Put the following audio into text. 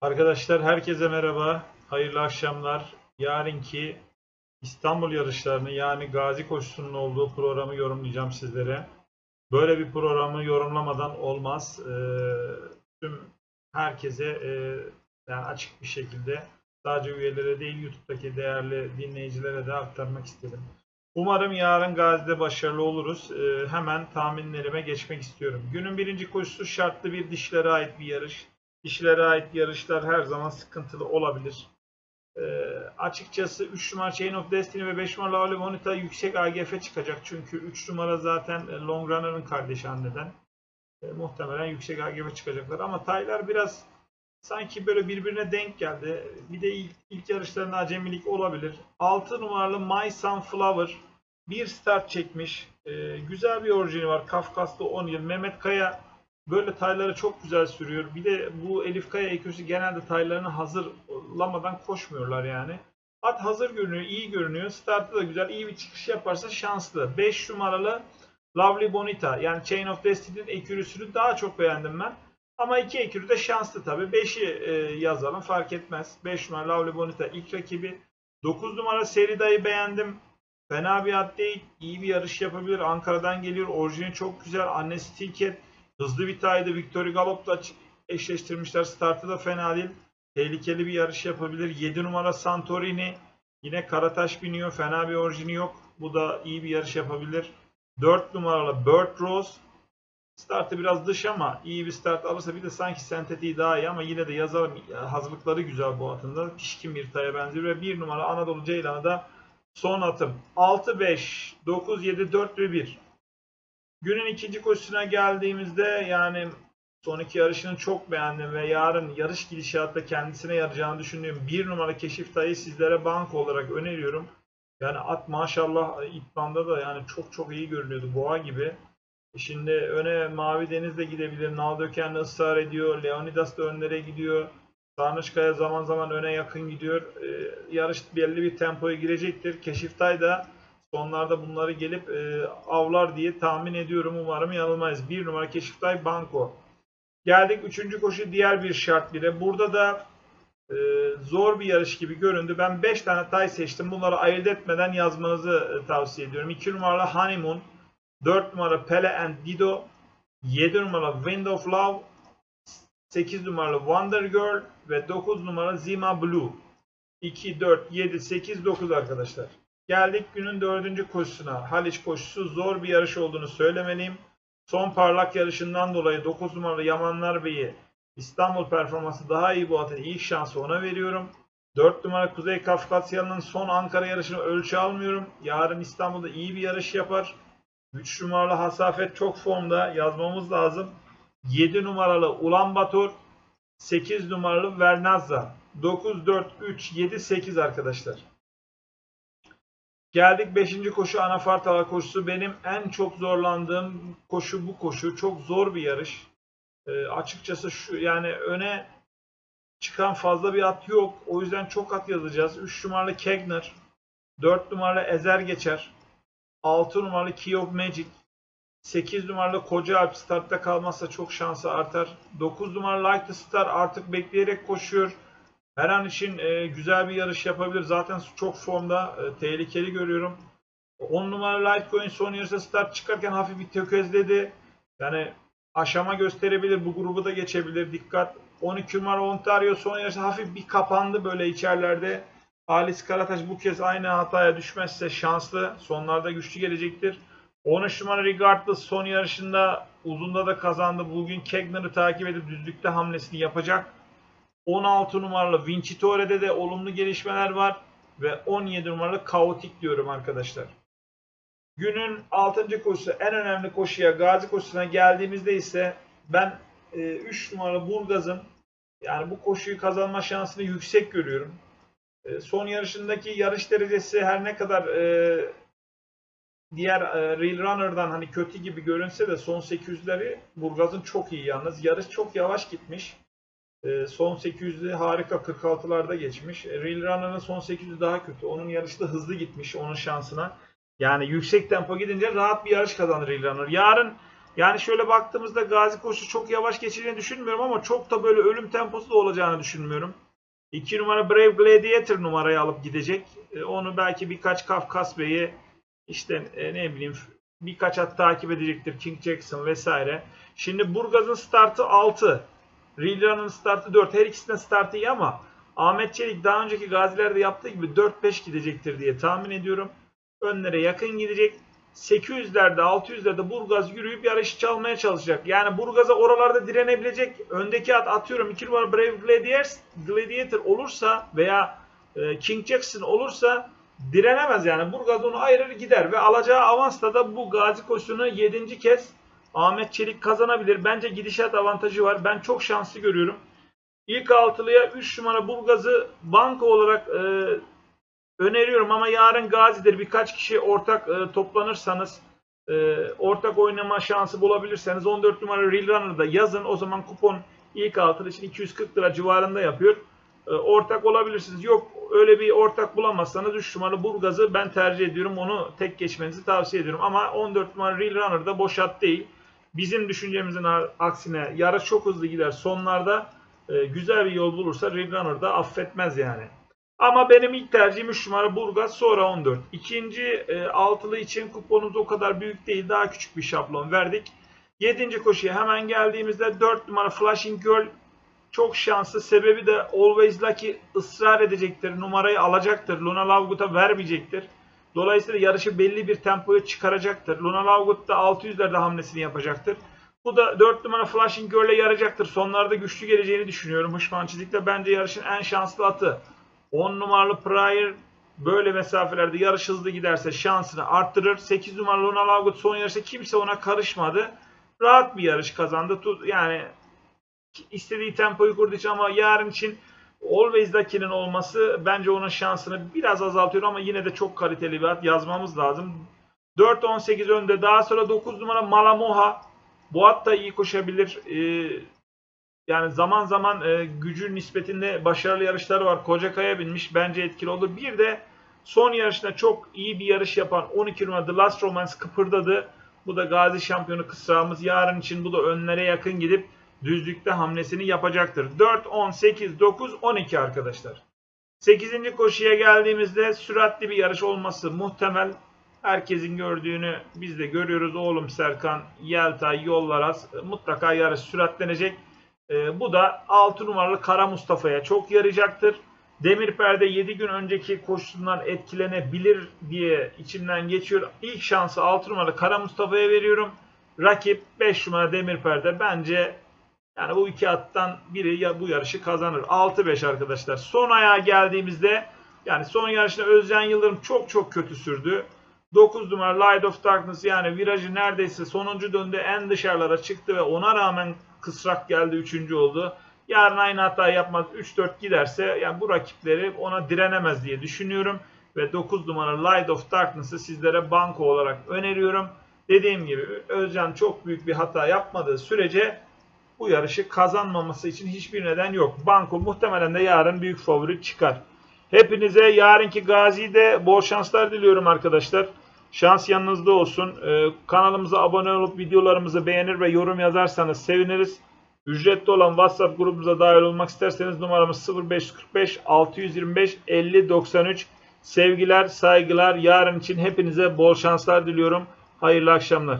Arkadaşlar herkese merhaba. Hayırlı akşamlar. Yarınki İstanbul yarışlarını yani Gazi koşusunun olduğu programı yorumlayacağım sizlere. Böyle bir programı yorumlamadan olmaz. Ee, tüm herkese e, yani açık bir şekilde sadece üyelere değil YouTube'daki değerli dinleyicilere de aktarmak istedim. Umarım yarın Gazi'de başarılı oluruz. Ee, hemen tahminlerime geçmek istiyorum. Günün birinci koşusu şartlı bir dişlere ait bir yarış. Dişlere ait yarışlar her zaman sıkıntılı olabilir. Ee, açıkçası 3 numara Chain of Destiny ve 5 numara Lale Bonita yüksek AGF çıkacak. Çünkü 3 numara zaten e, Long Runner'ın kardeşi anneden. E, muhtemelen yüksek AGF çıkacaklar. Ama Taylar biraz sanki böyle birbirine denk geldi. Bir de ilk, ilk yarışlarında acemilik olabilir. 6 numaralı My Sunflower bir start çekmiş. E, güzel bir orijini var. Kafkaslı 10 yıl. Mehmet Kaya Böyle tayları çok güzel sürüyor. Bir de bu Elif Kaya ekürüsü genelde taylarını hazırlamadan koşmuyorlar yani. At hazır görünüyor, iyi görünüyor. Startı da güzel, iyi bir çıkış yaparsa şanslı. 5 numaralı Lovely Bonita yani Chain of Destiny'nin ekürüsünü daha çok beğendim ben. Ama iki ekürü de şanslı tabi. 5'i e, yazalım fark etmez. 5 numara Lovely Bonita ilk rakibi. 9 numara Serida'yı beğendim. Fena bir at değil. İyi bir yarış yapabilir. Ankara'dan geliyor. Orijini çok güzel. Annesi Tilket. Hızlı bir taydı. Victory Galop'la eşleştirmişler. Startı da fena değil. Tehlikeli bir yarış yapabilir. 7 numara Santorini. Yine Karataş biniyor. Fena bir orijini yok. Bu da iyi bir yarış yapabilir. 4 numaralı Bird Rose. Startı biraz dış ama iyi bir start alırsa bir de sanki sentetiği daha iyi ama yine de yazalım. Hazırlıkları güzel bu atında. Pişkin bir taya benziyor ve 1 numara Anadolu Ceylan'ı da son atım. 6-5, 9-7, 4 ve 1. Günün ikinci koşusuna geldiğimizde yani son iki yarışını çok beğendim ve yarın yarış gidişatta kendisine yarayacağını düşündüğüm bir numara Keşif Tay'ı sizlere banko olarak öneriyorum. Yani at maşallah idmanda da yani çok çok iyi görünüyordu boğa gibi. Şimdi öne Mavi Deniz de gidebilir. Naldöken de ısrar ediyor. Leonidas da önlere gidiyor. Sarnıçkaya zaman zaman öne yakın gidiyor. Ee, yarış belli bir tempoya girecektir. Keşiftay da sonlarda bunları gelip e, avlar diye tahmin ediyorum. Umarım yanılmayız. Bir numara Keşiftay Banko. Geldik üçüncü koşu diğer bir şart bile. Burada da e, zor bir yarış gibi göründü. Ben 5 tane tay seçtim. Bunları ayırt etmeden yazmanızı e, tavsiye ediyorum. 2 numaralı Honeymoon. 4 numara Pele and Dido. 7 numara Wind of Love. 8 numaralı Wonder Girl ve 9 numara Zima Blue. 2, 4, 7, 8, 9 arkadaşlar. Geldik günün dördüncü koşusuna. Haliç koşusu zor bir yarış olduğunu söylemeliyim. Son parlak yarışından dolayı 9 numaralı Yamanlar Bey'i İstanbul performansı daha iyi bu atın ilk şansı ona veriyorum. 4 numara Kuzey Kafkasyalı'nın son Ankara yarışını ölçü almıyorum. Yarın İstanbul'da iyi bir yarış yapar. 3 numaralı Hasafet çok formda yazmamız lazım. 7 numaralı Ulan Bator. 8 numaralı Vernazza. 9, 4, 3, 7, 8 arkadaşlar. Geldik 5. koşu Anafartalar koşusu. Benim en çok zorlandığım koşu bu koşu. Çok zor bir yarış. E, açıkçası şu yani öne çıkan fazla bir at yok. O yüzden çok at yazacağız. 3 numaralı Kegner. 4 numaralı Ezer geçer. 6 numaralı Key of Magic. 8 numaralı Koca Alp startta kalmazsa çok şansı artar. 9 numaralı Like the Star artık bekleyerek koşuyor. Her an için e, güzel bir yarış yapabilir. Zaten çok formda. E, tehlikeli görüyorum. 10 numaralı Litecoin son yarışta start çıkarken hafif bir tökezledi. Yani aşama gösterebilir. Bu grubu da geçebilir. Dikkat. 12 numara Ontario son yarışta hafif bir kapandı böyle içerilerde. Halis Karataş bu kez aynı hataya düşmezse şanslı. Sonlarda güçlü gelecektir. 13 numara Regardless son yarışında uzunda da kazandı. Bugün Kegner'ı takip edip düzlükte hamlesini yapacak. 16 numaralı Vincitore'de de olumlu gelişmeler var. Ve 17 numaralı Kaotik diyorum arkadaşlar. Günün 6. koşusu en önemli koşuya Gazi koşusuna geldiğimizde ise ben e, 3 numaralı Burgaz'ın yani bu koşuyu kazanma şansını yüksek görüyorum. E, son yarışındaki yarış derecesi her ne kadar e, diğer e, Real Runner'dan hani kötü gibi görünse de son 800'leri Burgaz'ın çok iyi yalnız. Yarış çok yavaş gitmiş. E, son 800'ü harika 46'larda geçmiş. E, Real Runner'ın son 800'ü daha kötü. Onun yarışı da hızlı gitmiş onun şansına. Yani yüksek tempo gidince rahat bir yarış kazanır Real Runner. Yarın Yani şöyle baktığımızda Gazi koşu çok yavaş geçeceğini düşünmüyorum ama çok da böyle ölüm temposu da olacağını düşünmüyorum. 2 numara Brave Gladiator numarayı alıp gidecek. E, Onu belki birkaç Kafkas Bey'i işte e, ne bileyim birkaç at takip edecektir. King Jackson vesaire. Şimdi Burgaz'ın startı 6. Rilran'ın startı 4. Her ikisinin startı iyi ama Ahmet Çelik daha önceki gazilerde yaptığı gibi 4-5 gidecektir diye tahmin ediyorum. Önlere yakın gidecek. 800'lerde 600'lerde Burgaz yürüyüp yarışı çalmaya çalışacak. Yani Burgaz'a oralarda direnebilecek öndeki at atıyorum 2 numara Brave Gladiator, Gladiator olursa veya e, King Jackson olursa direnemez yani. Burgaz onu ayırır gider ve alacağı avansla da bu gazi koşusunu 7. kez Ahmet Çelik kazanabilir. Bence gidişat avantajı var. Ben çok şanslı görüyorum. İlk altılıya 3 numara Burgaz'ı banka olarak e, öneriyorum ama yarın Gazi'dir. Birkaç kişi ortak e, toplanırsanız e, ortak oynama şansı bulabilirseniz 14 numara Real Runner'da yazın. O zaman kupon ilk altılı için 240 lira civarında yapıyor. E, ortak olabilirsiniz. Yok öyle bir ortak bulamazsanız 3 numaralı Burgaz'ı ben tercih ediyorum. Onu tek geçmenizi tavsiye ediyorum. Ama 14 numara Real Runner'da boş at değil. Bizim düşüncemizin aksine yarış çok hızlı gider. Sonlarda e, güzel bir yol bulursa Real Runner'da affetmez yani. Ama benim ilk tercihim 3 numara Burgaz sonra 14. İkinci e, altılı için kuponumuz o kadar büyük değil. Daha küçük bir şablon verdik. 7. koşuya hemen geldiğimizde 4 numara Flashing Girl çok şanslı. Sebebi de Always Lucky ısrar edecektir. Numarayı alacaktır. Luna Lovegood'a vermeyecektir. Dolayısıyla yarışı belli bir tempoya çıkaracaktır. Luna Lovegood da 600'lerde hamlesini yapacaktır. Bu da 4 numara Flashing Girl'e yarayacaktır. Sonlarda güçlü geleceğini düşünüyorum. Hışman Çizik'te bence yarışın en şanslı atı. 10 numaralı Pryor böyle mesafelerde yarış hızlı giderse şansını arttırır. 8 numaralı Luna Lovegood son yarışta kimse ona karışmadı. Rahat bir yarış kazandı. Yani istediği tempoyu kurduğu için ama yarın için Always Lucky'nin olması bence onun şansını biraz azaltıyor ama yine de çok kaliteli bir at yazmamız lazım. 4-18 önde. Daha sonra 9 numara Malamoha. Bu at da iyi koşabilir. Ee, yani zaman zaman e, gücü nispetinde başarılı yarışları var. Kocakaya binmiş. Bence etkili olur. Bir de son yarışta çok iyi bir yarış yapan 12 numara The Last Romance kıpırdadı. Bu da Gazi şampiyonu kısrağımız. Yarın için bu da önlere yakın gidip düzlükte hamlesini yapacaktır. 4, 10, 8, 9, 12 arkadaşlar. 8. koşuya geldiğimizde süratli bir yarış olması muhtemel. Herkesin gördüğünü biz de görüyoruz. Oğlum Serkan, Yeltay, Yollaraz mutlaka yarış süratlenecek. Ee, bu da 6 numaralı Kara Mustafa'ya çok yarayacaktır. Demir Perde 7 gün önceki koşusundan etkilenebilir diye içimden geçiyor. İlk şansı 6 numaralı Kara Mustafa'ya veriyorum. Rakip 5 numara Demir Perde. Bence yani bu iki attan biri ya bu yarışı kazanır. 6-5 arkadaşlar. Son ayağa geldiğimizde yani son yarışta Özcan Yıldırım çok çok kötü sürdü. 9 numara Light of Darkness yani virajı neredeyse sonuncu döndü en dışarılara çıktı ve ona rağmen kısrak geldi 3. oldu. Yarın aynı hata yapmaz 3-4 giderse yani bu rakipleri ona direnemez diye düşünüyorum. Ve 9 numara Light of Darkness'ı sizlere banko olarak öneriyorum. Dediğim gibi Özcan çok büyük bir hata yapmadığı sürece bu yarışı kazanmaması için hiçbir neden yok. Banko muhtemelen de yarın büyük favori çıkar. Hepinize yarınki Gazi'de bol şanslar diliyorum arkadaşlar. Şans yanınızda olsun. Ee, kanalımıza abone olup videolarımızı beğenir ve yorum yazarsanız seviniriz. Ücretli olan WhatsApp grubumuza dahil olmak isterseniz numaramız 0545 625 50 93. Sevgiler, saygılar. Yarın için hepinize bol şanslar diliyorum. Hayırlı akşamlar.